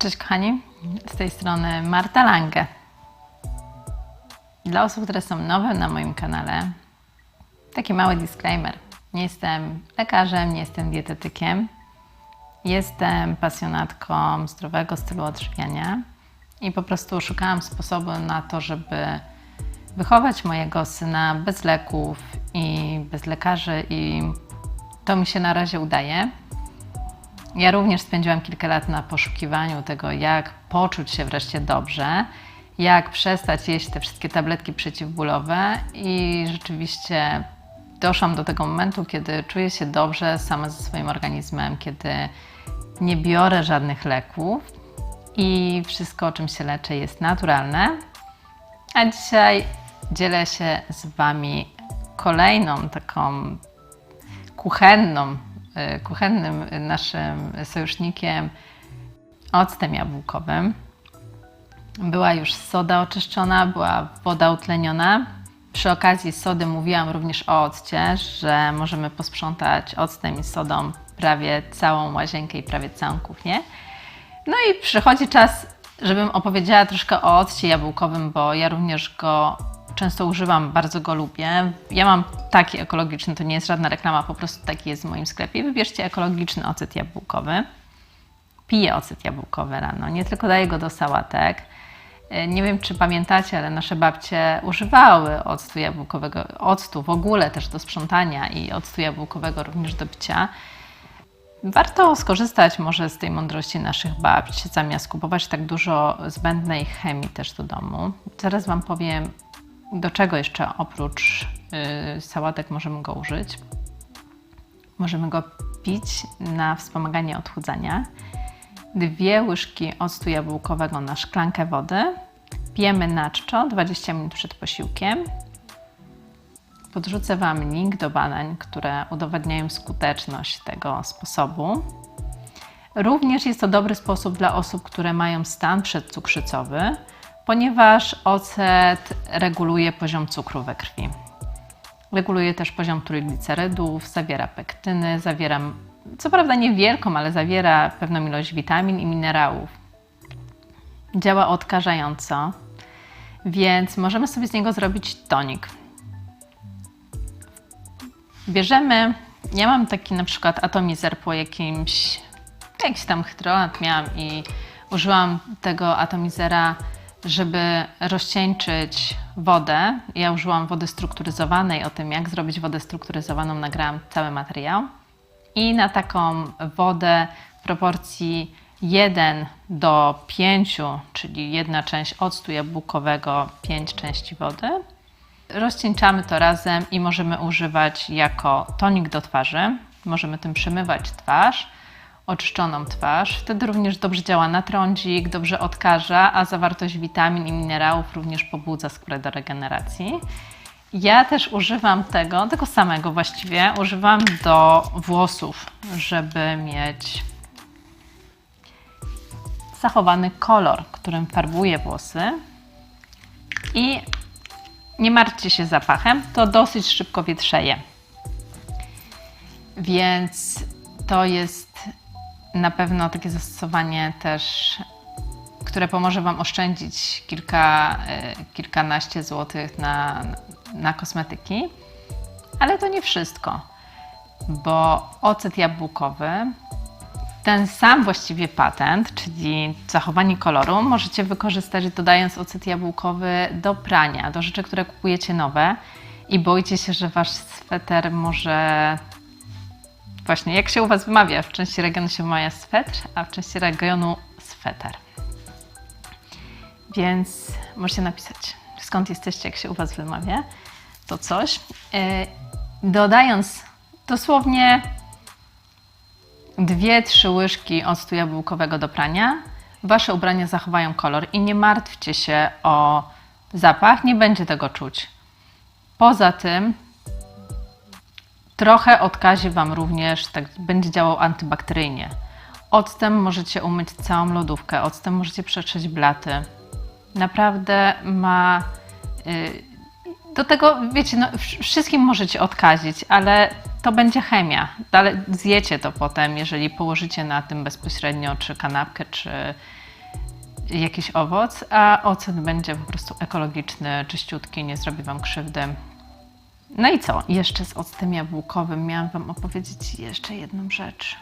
Cześć kochani, z tej strony Marta Lange. Dla osób, które są nowe na moim kanale, taki mały disclaimer. Nie jestem lekarzem, nie jestem dietetykiem. Jestem pasjonatką zdrowego stylu odżywiania i po prostu szukałam sposobu na to, żeby wychować mojego syna bez leków i bez lekarzy i to mi się na razie udaje. Ja również spędziłam kilka lat na poszukiwaniu tego, jak poczuć się wreszcie dobrze, jak przestać jeść te wszystkie tabletki przeciwbólowe i rzeczywiście doszłam do tego momentu, kiedy czuję się dobrze sama ze swoim organizmem, kiedy nie biorę żadnych leków i wszystko, o czym się leczę, jest naturalne. A dzisiaj dzielę się z Wami kolejną taką kuchenną, kuchennym naszym sojusznikiem octem jabłkowym. Była już soda oczyszczona, była woda utleniona. Przy okazji sody mówiłam również o occie, że możemy posprzątać octem i sodą prawie całą łazienkę i prawie całą kuchnię. No i przychodzi czas, żebym opowiedziała troszkę o occie jabłkowym, bo ja również go często używam, bardzo go lubię. Ja mam taki ekologiczny, to nie jest żadna reklama, po prostu taki jest w moim sklepie. Wybierzcie ekologiczny ocet jabłkowy. Piję ocet jabłkowy rano, nie tylko daję go do sałatek. Nie wiem, czy pamiętacie, ale nasze babcie używały octu jabłkowego, octu w ogóle też do sprzątania i octu jabłkowego również do picia. Warto skorzystać może z tej mądrości naszych babci, zamiast kupować tak dużo zbędnej chemii też do domu. Zaraz Wam powiem, do czego jeszcze oprócz yy, sałatek możemy go użyć. Możemy go pić na wspomaganie odchudzania. Dwie łyżki octu jabłkowego na szklankę wody. Pijemy na czczo 20 minut przed posiłkiem. Podrzucę Wam link do badań, które udowadniają skuteczność tego sposobu. Również jest to dobry sposób dla osób, które mają stan przedcukrzycowy, ponieważ ocet reguluje poziom cukru we krwi. Reguluje też poziom trójglicerydów, zawiera pektyny, zawiera, co prawda niewielką, ale zawiera pewną ilość witamin i minerałów. Działa odkażająco, więc możemy sobie z niego zrobić tonik. Bierzemy, ja mam taki na przykład atomizer po jakimś, jakiś tam hydrolat miałam i użyłam tego atomizera, żeby rozcieńczyć wodę. Ja użyłam wody strukturyzowanej, o tym jak zrobić wodę strukturyzowaną nagrałam cały materiał. I na taką wodę w proporcji 1 do 5, czyli jedna część octu jabłkowego, 5 części wody, Rozcieńczamy to razem i możemy używać jako tonik do twarzy. Możemy tym przemywać twarz, oczyszczoną twarz. Wtedy również dobrze działa na trądzik, dobrze odkaża, a zawartość witamin i minerałów również pobudza skórę do regeneracji. Ja też używam tego, tego samego właściwie, używam do włosów, żeby mieć zachowany kolor, którym farbuję włosy. I nie martwcie się zapachem, to dosyć szybko wietrzeje. Więc to jest na pewno takie zastosowanie też, które pomoże Wam oszczędzić kilka, kilkanaście złotych na, na kosmetyki. Ale to nie wszystko, bo ocet jabłkowy ten sam właściwie patent, czyli zachowanie koloru, możecie wykorzystać dodając ocet jabłkowy do prania, do rzeczy, które kupujecie nowe i boicie się, że wasz sweter może. Właśnie, jak się u Was wymawia? W części regionu się wymawia swetr, a w części regionu sweter. Więc możecie napisać, skąd jesteście, jak się u Was wymawia to coś. Dodając dosłownie dwie, trzy łyżki octu jabłkowego do prania, wasze ubrania zachowają kolor i nie martwcie się o zapach, nie będzie tego czuć. Poza tym trochę odkazi Wam również, tak będzie działał antybakteryjnie. Octem możecie umyć całą lodówkę, octem możecie przetrzeć blaty. Naprawdę ma... Yy, do tego, wiecie, no, wszystkim możecie odkazić, ale to będzie chemia. Dalej zjecie to potem, jeżeli położycie na tym bezpośrednio czy kanapkę, czy, jakiś owoc, a ocet będzie po prostu ekologiczny, czyściutki, nie zrobi Wam krzywdy. No i co? Jeszcze z octem jabłkowym miałam Wam opowiedzieć jeszcze jedną rzecz.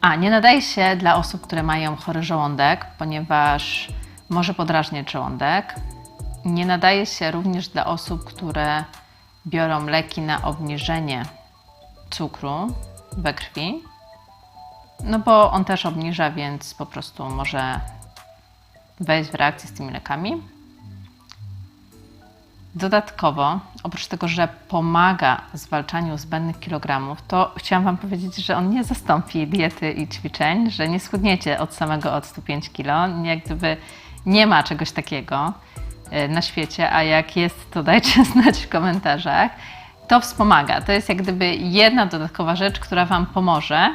A, nie nadaje się dla osób, które mają chory żołądek, ponieważ może podrażniać żołądek. Nie nadaje się również dla osób, które biorą leki na obniżenie cukru we krwi, no bo on też obniża, więc po prostu może wejść w reakcję z tymi lekami. Dodatkowo, oprócz tego, że pomaga w zwalczaniu zbędnych kilogramów, to chciałam Wam powiedzieć, że on nie zastąpi diety i ćwiczeń, że nie schudniecie od samego octu 5 kg. Jak gdyby nie ma czegoś takiego y, na świecie, a jak jest, to dajcie znać w komentarzach. To wspomaga. To jest jak gdyby jedna dodatkowa rzecz, która Wam pomoże,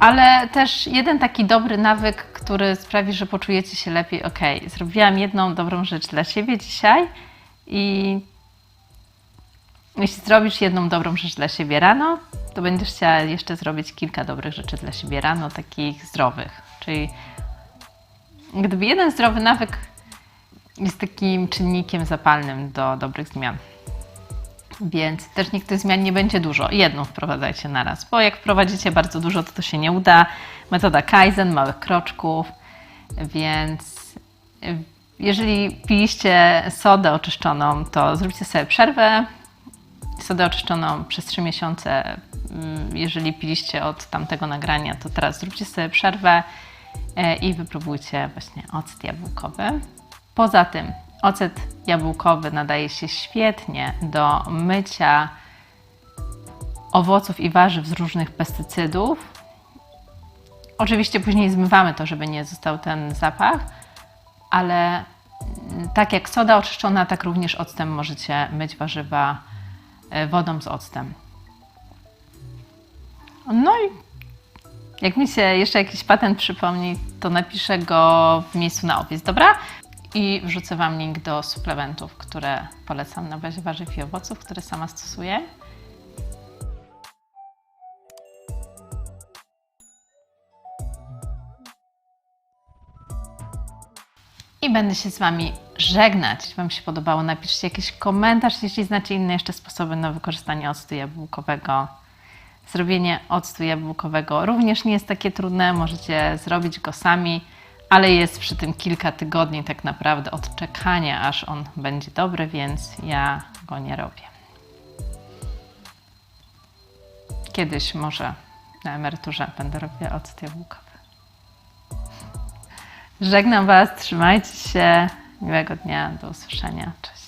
ale też jeden taki dobry nawyk, który sprawi, że poczujecie się lepiej. Ok, zrobiłam jedną dobrą rzecz dla siebie dzisiaj i jeśli zrobisz jedną dobrą rzecz dla siebie rano, to będziesz chciała jeszcze zrobić kilka dobrych rzeczy dla siebie rano, takich zdrowych. Czyli gdyby jeden zdrowy nawyk jest takim czynnikiem zapalnym do dobrych zmian. Więc też niech tych zmian nie będzie dużo. Jedną wprowadzajcie na raz, bo jak wprowadzicie bardzo dużo, to to się nie uda. Metoda Kaizen, małych kroczków, więc jeżeli piliście sodę oczyszczoną, to zróbcie sobie przerwę. Sodę oczyszczoną przez 3 miesiące. Mm, Jeżeli piliście od tamtego nagrania, to teraz zróbcie sobie przerwę e, i wypróbujcie właśnie ocet jabłkowy. Poza tym ocet jabłkowy nadaje się świetnie do mycia owoców i warzyw z różnych pestycydów. Oczywiście później zmywamy to, żeby nie został ten zapach, ale mm, tak jak soda oczyszczona, tak również octem możecie myć warzywa e, wodą z octem. No i jak mi się jeszcze jakiś patent przypomni, to napiszę go w miejscu na opis, dobra? I wrzucę Wam link do suplementów, które polecam na bazie warzyw i owoców, które sama stosuję. Będę się z Wami żegnać. Jeśli Wam się podobało, napiszcie jakiś komentarz, jeśli znacie inne jeszcze sposoby na wykorzystanie octu jabłkowego. Zrobienie octu jabłkowego również nie jest takie trudne, możecie zrobić go sami, ale jest przy tym kilka tygodni tak naprawdę od czekania, aż on będzie dobry, więc ja go nie robię. Kiedyś może na emeryturze będę robiła ocet jabłkowy. Żegnam Was, trzymajcie się, miłego dnia, do usłyszenia, cześć.